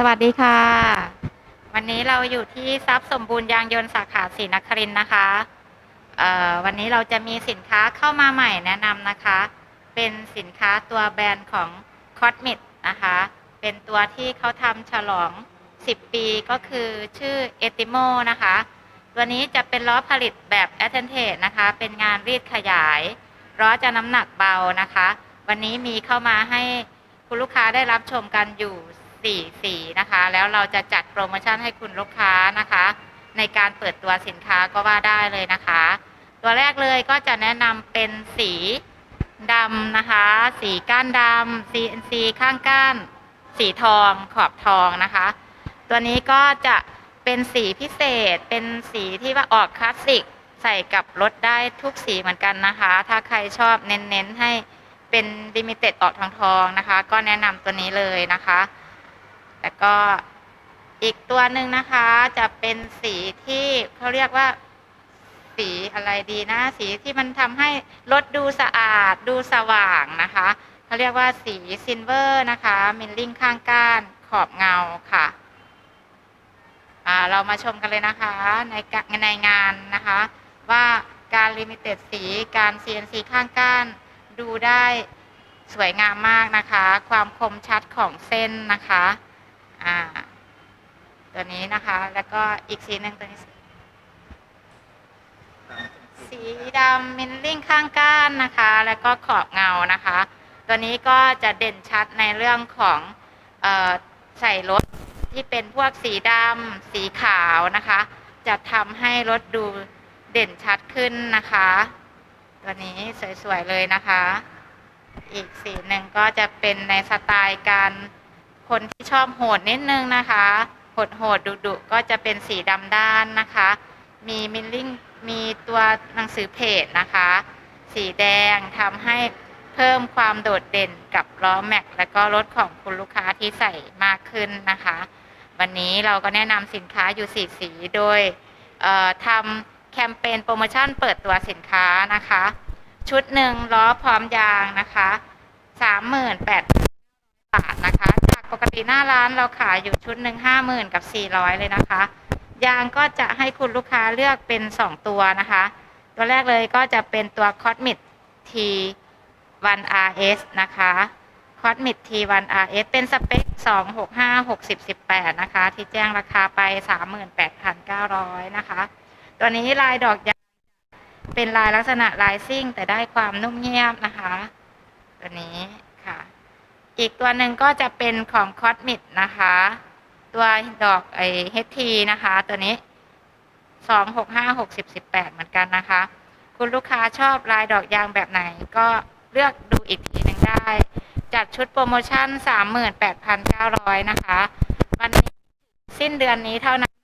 สวัสดีค่ะ วันนี้เราอยู่ที่ทรัพย์สมบูรณ์ยางยนต์สาขาศรีนครินนะคะวันนี้เราจะมีสินค้าเข้ามาใหม่แนะนำนะคะ เป็นสินค้าตัวแบรนด์ของ c o s m i c นะคะ เป็นตัวที่เขาทำฉลอง 10 ปีก็คือชื่อ e t i m o นะคะ ตัวนี้จะเป็นล้อผลิตแบบ a t t e n t a g e นะคะ เป็นงานรีดขยายล้อจะน้ำหนักเบานะคะ วันนี้มีเข้ามาให้คุณลูกค้าได้รับชมกันอยู่ 4สีนะคะ แล้วเราจะจัดโปรโมชั่นให้คุณลูกค้านะคะ ในการเปิดตัวสินค้าก็ว่าได้เลยนะคะ ตัวแรกเลยก็จะแนะนำเป็นสีดำนะคะ สีก้านดำ CNC ข้างก้าน สีทองขอบทองนะคะ ตัวนี้ก็จะเป็นสีพิเศษ เป็นสีที่ว่าออกคลาสสิกใส่กับรถได้ทุกสีเหมือนกันนะคะ ถ้าใครชอบเน้นๆให้เป็นลิมิเต็ดออกทองทองนะคะ ก็แนะนำตัวนี้เลยนะคะ แล้วก็อีกตัวหนึ่งนะคะจะเป็นสีที่เขาเรียกว่าสีอะไรดีนะ สีที่มันทำให้รถดูสะอาดดูสว่างนะคะเขาเรียกว่าสีซิลเวอร์นะคะ มิลลิ่งข้างก้านขอบเงาค่ะอ่าเรามาชมกันเลยนะคะในในงานนะคะ ว่าการลิมิเต็ดสีการ CNC ข้างก้าน ดูได้สวยงามมากนะคะ ความคมชัดของเส้นนะคะ อ่า ตัวนี้นะคะ แล้วก็อีกสีหนึ่งตัวนี้สีดำมินลิ่งข้างก้านนะคะ แล้วก็ขอบเงานะคะ ตัวนี้ก็จะเด่นชัดในเรื่องของออใส่รถที่เป็นพวกสีดำสีขาวนะคะ จะทำให้รถดูเด่นชัดขึ้นนะคะ ตัวนี้สวย ๆ เลยนะคะ อีกสีหนึ่งก็จะเป็นในสไตล์การ คนที่ชอบโหดนิดนึงนะคะ โหดโหดดุดุๆก็จะเป็นสีดำด้านนะคะ มีมิลลิ่งมีตัวหนังสือเพจนะคะ สีแดงทำให้เพิ่มความโดดเด่นกับล้อแม็ก และก็รถของคุณลูกค้าที่ใส่มากขึ้นนะคะ วันนี้เราก็แนะนำสินค้าอยู่สีสีโดยทำแคมเปญโปรโมชั่นเปิดตัวสินค้านะคะ ชุดหนึ่งล้อพร้อมยางนะคะสามหมื่นแปดบาทนะคะ จากปกติหน้าร้านเราขายอยู่ชุดหนึ่งห้าหมื่นกับสี่ร้อยเลยนะคะ ยางก็จะให้คุณลูกค้าเลือกเป็นสองตัวนะคะ ตัวแรกเลยก็จะเป็นตัว Cosmic T1RS นะคะ Cosmic T1RS เป็นสเปค265 60 18นะคะ ที่แจ้งราคาไป38,900นะคะ ตัวนี้ลายดอกยางเป็นลายลักษณะลายซิ่งแต่ได้ความนุ่มเงียบนะคะ ตัวนี้ค่ะ อีกตัวหนึ่งก็จะเป็นของ Cosmic นะคะ ตัวดอกไอเฮทีนะคะ ตัวนี้สองหกห้าหกสิบสิบแปดเหมือนกันนะคะ คุณลูกค้าชอบลายดอกยางแบบไหน ก็เลือกดูอีกทีหนึงได้ จัดชุดโปรโมชั่นสามหมื่นแปดพันเก้าร้อยนะคะ วันนี้สิ้นเดือนนี้เท่านั้น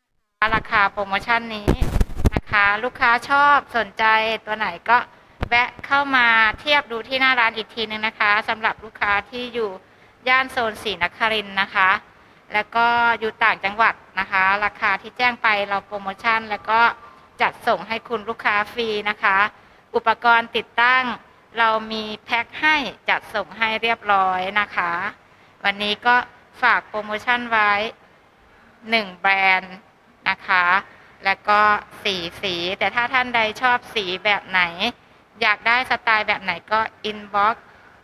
ราคาโปรโมชั่นนี้นะคะ ลูกค้าชอบสนใจตัวไหนก็ แวะเข้ามาเทียบดูที่หน้าร้านอีกทีหนึงนะคะสำหรับลูกค้าที่อยู่ย่านโซนศรีนครินนะคะ แล้วก็อยู่ต่างจังหวัดนะคะ ราคาที่แจ้งไปเราโปรโมชั่น แล้วก็จัดส่งให้คุณลูกค้าฟรีนะคะ อุปกรณ์ติดตั้ง เรามีแพ็คให้จัดส่งให้เรียบร้อยนะคะ วันนี้ก็ฝากโปรโมชั่นไว้ 1 แบรนด์นะคะ แล้วก็สีสี แต่ถ้าท่านใดชอบสีแบบไหน อยากได้สไตล์แบบไหนก็อินบ็อก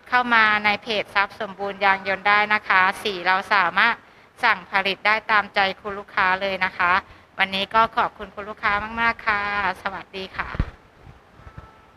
เข้ามาในเพจทรัพย์สมบูรณ์ยางยนต์ได้นะคะ สีเราสามารถสั่งผลิตได้ตามใจคุณลูกค้าเลยนะคะ วันนี้ก็ขอบคุณคุณลูกค้ามาก ๆ ค่ะ สวัสดีค่ะ